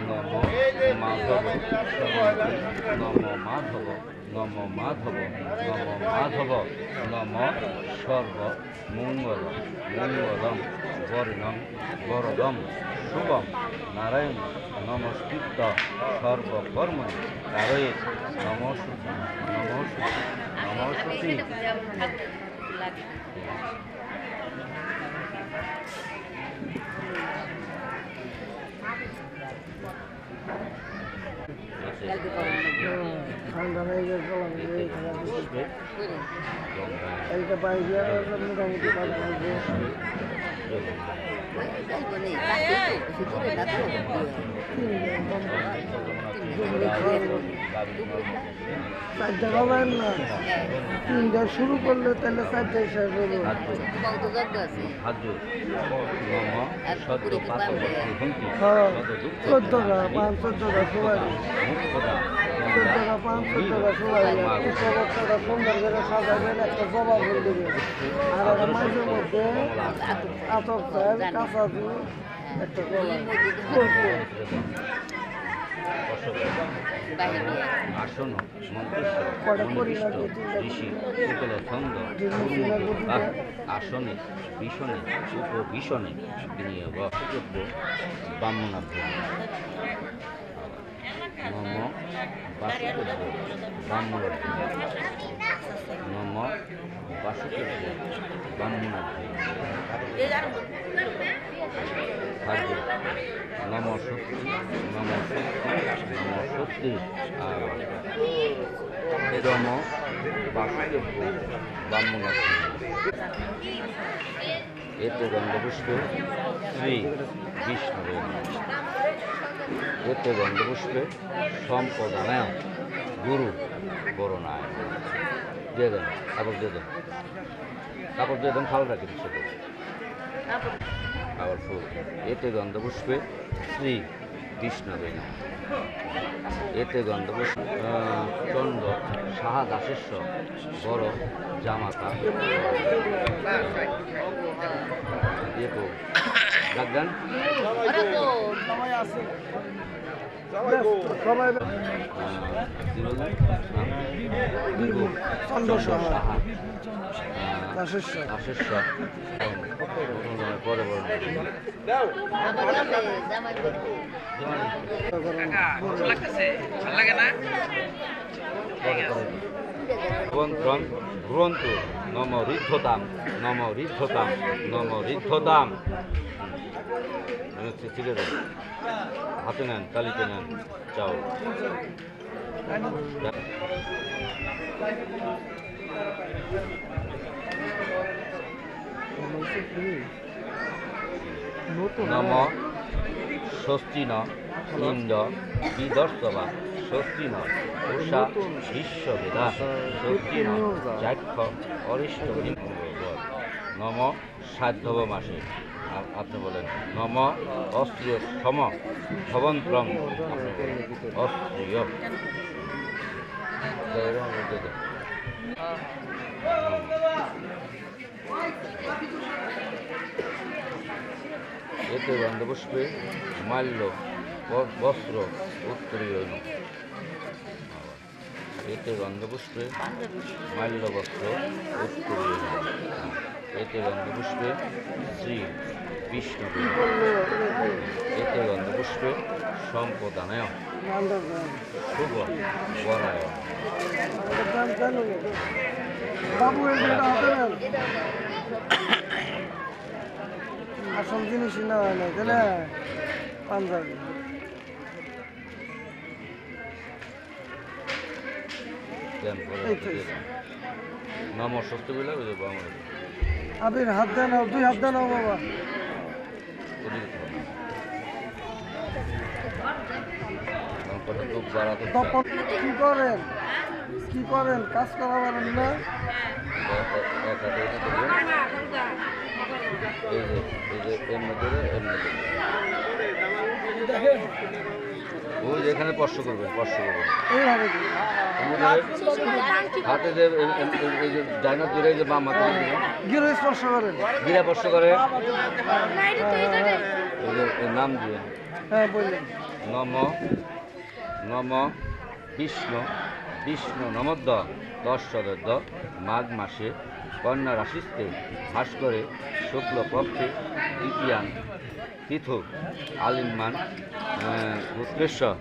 নম মাধব নম মাধব নম মাধব নম মাধব নম সর্ব মঙ্গল মঙ্গলম বর্ণম বরদম শুভম নারায়ণ নমস্কৃত সর্বকর্ম কারয়ে নমস্তুতি নমস্তুতি নমস্তুতি ঠান্ডা হয়ে গেছে পাই দিয়ে মোটামুটি তিনটা শুরু করলে তাহলে চারটায় শেষ হবে হাজু নম সদ্য পাতল হুমকি সদ দুঃখ চোদ্দ টাকা পাঁচ চোদ্দ টাকা সবাই একটা জবা মাঝে মধ্যে আসন তিনটা ঋষি শীতল ছন্দ আসনে ভীষণে উপভীষণে বিনিয়োগ যোগ্য ব্রাহ্মণাভ্য নম বাসুদেব্য ব্রাহ্মণাভ্য নম বাসুদেব্য ব্রাহ্মণাভ্য খাদ্য নম শক্তি নম শক্তি নম শক্তি নম ব্রাহ্মণাভ্য এতে গন্ধপুষ্প শ্রী বিষ্ণু এতে গন্ধপুষ্পে সম্পদানায় গুরু বরণায় দিয়ে দেন, কাপড় দিয়ে দেন। কাপড় দিয়ে দেন খাওয়া রাখি দিচ্ছে আবার ফুল। এতে গন্ধপুষ্পে শ্রী বিষ্ণবে এতে গন্ধপুষ্প চন্ড সাহা দাসেশ্বর বড় জামাতা। দেখো ডাকদান সবাই গ্রন্থন গ্রন্থ নম ঋদ্ধতাম নম ঋদ্ধতাম নম ঋদ্ধতাম ঠিক আছে। হাতে নেন, তালিতে নেন। চাও নম স্বস্তি ন ইন্দ্র বিদর্শবা স্বস্তি ন, উষা বিশ্ববেদা স্বস্তি ন চাক্ষ অরিষ্ট নম সাধ্যব মাসে। আপনি বলেন নম অস্ত্রীয় সম ভবন্ত্রম অস্ত্রীয়। এতে গন্ধপুষ্পে মাল্য বস্ত্র উত্তরীয় এতে গন্ধপুষ্পে মাল্য বস্ত্র উত্তরীয় এতে গন্ধপুষ্পে শ্রী বিষ্ণু এতে গন্ধপুষ্পে সম্পদানায় শুভ বরায় জিনিসই না? পাঞ্জাবি। বলে ওই আবির হাত দেন দুই হাত দেন বাবা। কি করেন? কি করেন? কাজ করা পারেন না এই যে এই যে এমনি দেবে এমনি দেবে ওই যে এখানে স্পর্শ করবে স্পর্শ করবেন এইভাবে কি? হাতে যে এই- ডাইনার ধরে যে বাম হাতে গিরো স্পর্শ করে। গিরা স্পর্শ করে। এই যে নাম দিয়ে। হ্যাঁ বললেন নম নম বিষ্ণু বিষ্ণু নমদ্দ দশ সদর্দ মাঘ মাসে কন্যা রাশিস্তে ভাস্করে শুক্লপক্ষে দ্বিতীয়ান তীর্থ আলিমান গুপ্তেশ্বর